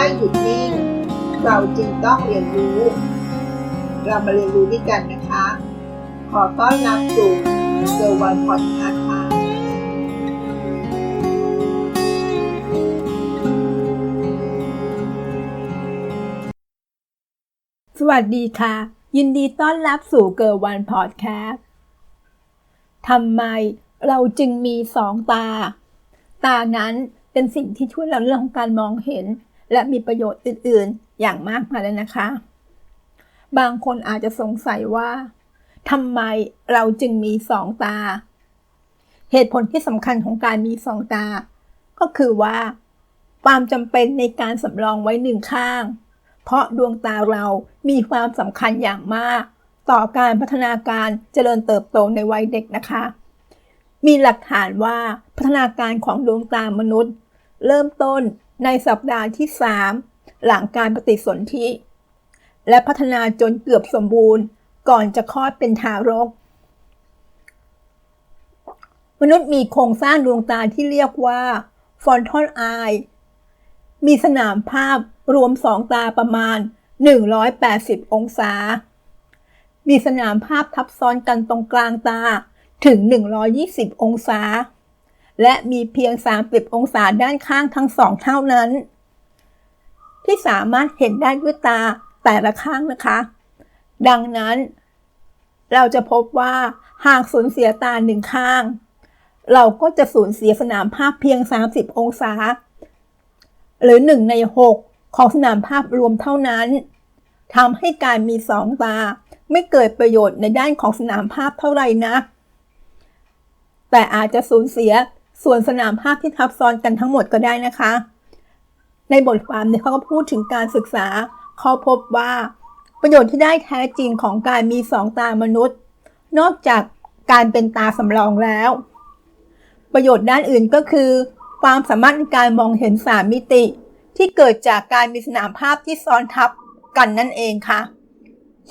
ไม่หยุดนิ่ง เราจึงต้องเรียนรู้ เรามาเรียนรู้ด้วยกันนะคะ ขอต้อนรับสู่เซอร์วันพอดคาส์ค่ะสวัสดีค่ะ ยินดีต้อนรับสู่เกิร์วันพอดแคสต์ทำไมเราจึงมีสองตา ตานั้นเป็นสิ่งที่ช่วยเราเรื่องของการมองเห็น และมีประโยชน์อื่นๆ อย่างมากมายเลยนะคะ บางคนอาจจะสงสัยว่าทำไมเราจึงมีสองตา เหตุผลที่สำคัญของการมีสองตา ก็คือว่า ความจำเป็นในการสำรองไว้หนึ่งข้าง เพราะดวงตาเรามีความสำคัญอย่างมาก ต่อการพัฒนาการเจริญเติบโตในวัยเด็กนะคะ มีหลักฐานว่าพัฒนาการของดวงตามนุษย์ เริ่มต้น ในสัปดาห์ที่ 3 หลังการปฏิสนธิ และพัฒนาจนเกือบสมบูรณ์ ก่อนจะคลอดเป็นทารก มนุษย์มีโครงสร้างดวงตาที่เรียกว่าฟอนทอนไอมีสนามภาพรวมสองตาประมาณ 180 องศา มีสนามภาพทับซ้อนกันตรงกลางตาถึง 120 องศา และมีเพียง 30 องศาด้านข้างทั้งสองเท่านั้น ที่สามารถเห็นได้ด้วยตาแต่ละข้างนะคะ ดังนั้น เราจะพบว่าหากสูญเสียตาหนึ่งข้าง เราก็จะสูญเสียสนามภาพเพียง 30 องศา หรือ 1 ใน 6 ของสนามภาพรวมเท่านั้นทำให้การมีสองตา ไม่เกิดประโยชน์ในด้านของสนามภาพเท่าไหร่นักแต่อาจจะสูญเสีย ส่วนสนามภาพที่ทับซ้อนกันทั้งหมดก็ได้นะคะ ในบทความเนี่ยเขาก็พูดถึงการศึกษาเขาพบว่า ประโยชน์ที่ได้แท้จริงของการมีสองตามนุษย์ นอกจากการเป็นตาสำรองแล้ว ประโยชน์ด้านอื่นก็คือ ความสามารถในการมองเห็นสามมิติ ที่เกิดจากการมีสนามภาพที่ซ้อนทับกันนั่นเองค่ะ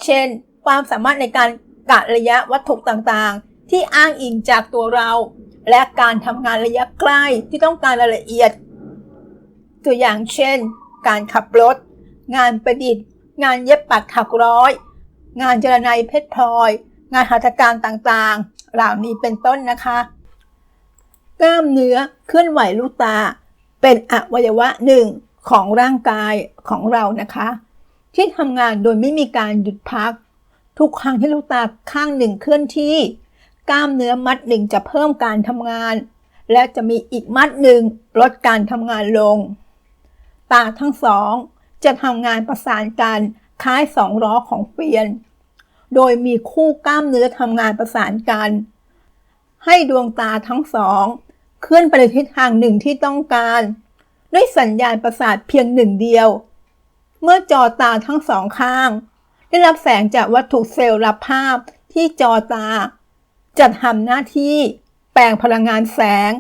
เช่น ความสามารถในการกะระยะวัตถุต่างๆ ที่อ้างอิงจากตัวเรา และการทำงานระยะใกล้ที่ต้องการรายละเอียด ตัวอย่างเช่น การขับรถ งานประดิษฐ์ งานเย็บปักถักร้อย งานเจรไนเพชรพลอย งานหัตถการต่างๆ เหล่านี้เป็นต้นนะคะ กล้ามเนื้อเคลื่อนไหวลูกตา เป็นอวัยวะหนึ่งของร่างกายของเรานะคะ ที่ทำงานโดยไม่มีการหยุดพัก ทุกครั้งที่ลูกตาข้างหนึ่งเคลื่อนที่ กล้ามเนื้อมัดหนึ่งจะเพิ่มการทำงาน และจะมีอีกมัดหนึ่งลดการทำงานลง ตาทั้งสองจะทำงานประสานกันคล้ายสองล้อของเกวียน โดยมีคู่กล้ามเนื้อทำงานประสานกัน ให้ดวงตาทั้งสองเคลื่อนไปในทิศทางหนึ่งที่ต้องการ ด้วยสัญญาณประสาทเพียงหนึ่งเดียว เมื่อจอตาทั้งสองข้าง ได้รับแสงจากวัตถุเซลล์รับภาพที่จอตา จะทำหน้าที่แปลงพลังงานแสง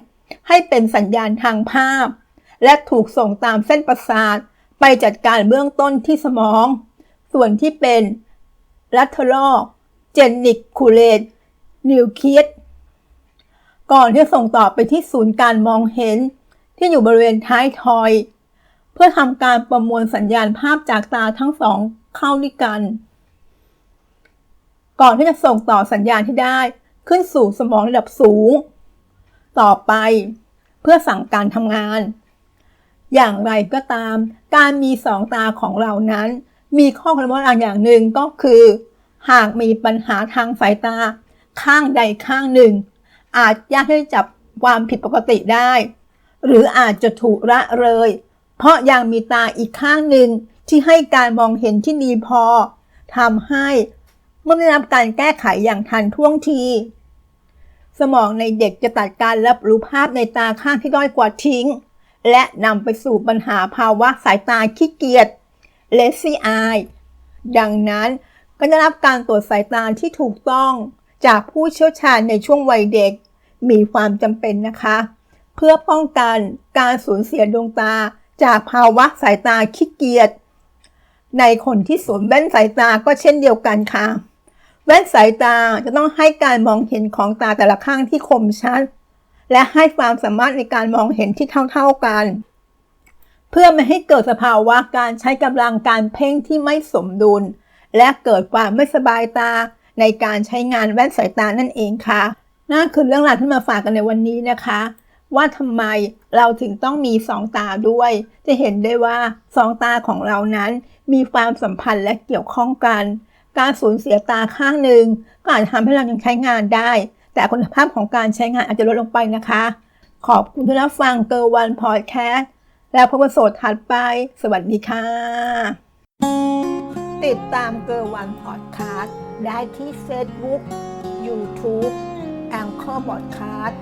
ให้เป็นสัญญาณทางภาพ และถูกส่งตามเส้นประสาท ไปจัดการเบื้องต้นที่สมอง ส่วนที่เป็นลัทเทอรอเจนิกคูเลตนิวเคลียสก่อนที่ส่งต่อไปที่ศูนย์การมองเห็น ที่อยู่บริเวณท้ายทอย เพื่อทำการประมวลสัญญาณภาพจากตาทั้งสองเข้าด้วยกัน ก่อนที่จะส่งต่อสัญญาณที่ได้ ขึ้นสู่สมองระดับสูง ต่อไปเพื่อสั่งการทำงาน อย่างไรก็ตาม การมีสองตาของเรานั้น มีข้อควรระวังอย่างหนึ่งก็คือ หากมีปัญหาทางสายตา ข้างใดข้างหนึ่ง อาจยากที่จะจับความผิดปกติได้ หรืออาจจะถูกละเลย เพราะยังมีตาอีกข้างหนึ่งที่ให้การมองเห็นที่ดีพอทำให้ เมื่อได้รับการแก้ไขอย่างทันท่วงที สมองในเด็กจะตัดการรับรู้ภาพในตาข้างที่ด้อยกว่าทิ้ง และนำไปสู่ปัญหาภาวะสายตาขี้เกียจ lazy eye ดังนั้นก็ได้รับการตรวจสายตาที่ถูกต้องจากผู้เชี่ยวชาญในช่วงวัยเด็ก มีความจำเป็นนะคะ เพื่อป้องกันการสูญเสียดวงตาจากภาวะสายตาขี้เกียจในคนที่สวมแว่นสายตาก็เช่นเดียวกันค่ะ แว่นสายตาจะต้องให้การมองเห็นของตาแต่ละข้างที่คมชัด และให้ความสามารถในการมองเห็นที่เท่าๆกัน เพื่อไม่ให้เกิดสภาวะการใช้กำลังการเพ่งที่ไม่สมดุล และเกิดความไม่สบายตาในการใช้งานแว่นสายตานั่นเองค่ะนั่นคือเรื่องราวที่มาฝากกันในวันนี้นะคะ ว่าทำไมเราถึงต้องมีสองตาด้วย จะเห็นได้ว่าสองตาของเรานั้นมีความสัมพันธ์และเกี่ยวข้องกัน การสูญเสียตาข้างหนึ่งก็อาจจะทำให้เรายังใช้งานได้ แต่คุณภาพของการใช้งานอาจจะลดลงไปนะคะ ขอบคุณที่รับฟังเกอร์วันพอดแคสต์แล้วพบกันโสดถัดไป สวัสดีค่ะ ติดตามเกอร์วันพอดแคสต์ได้ที่ Facebook YouTube แองเกอร์บอดแคสต์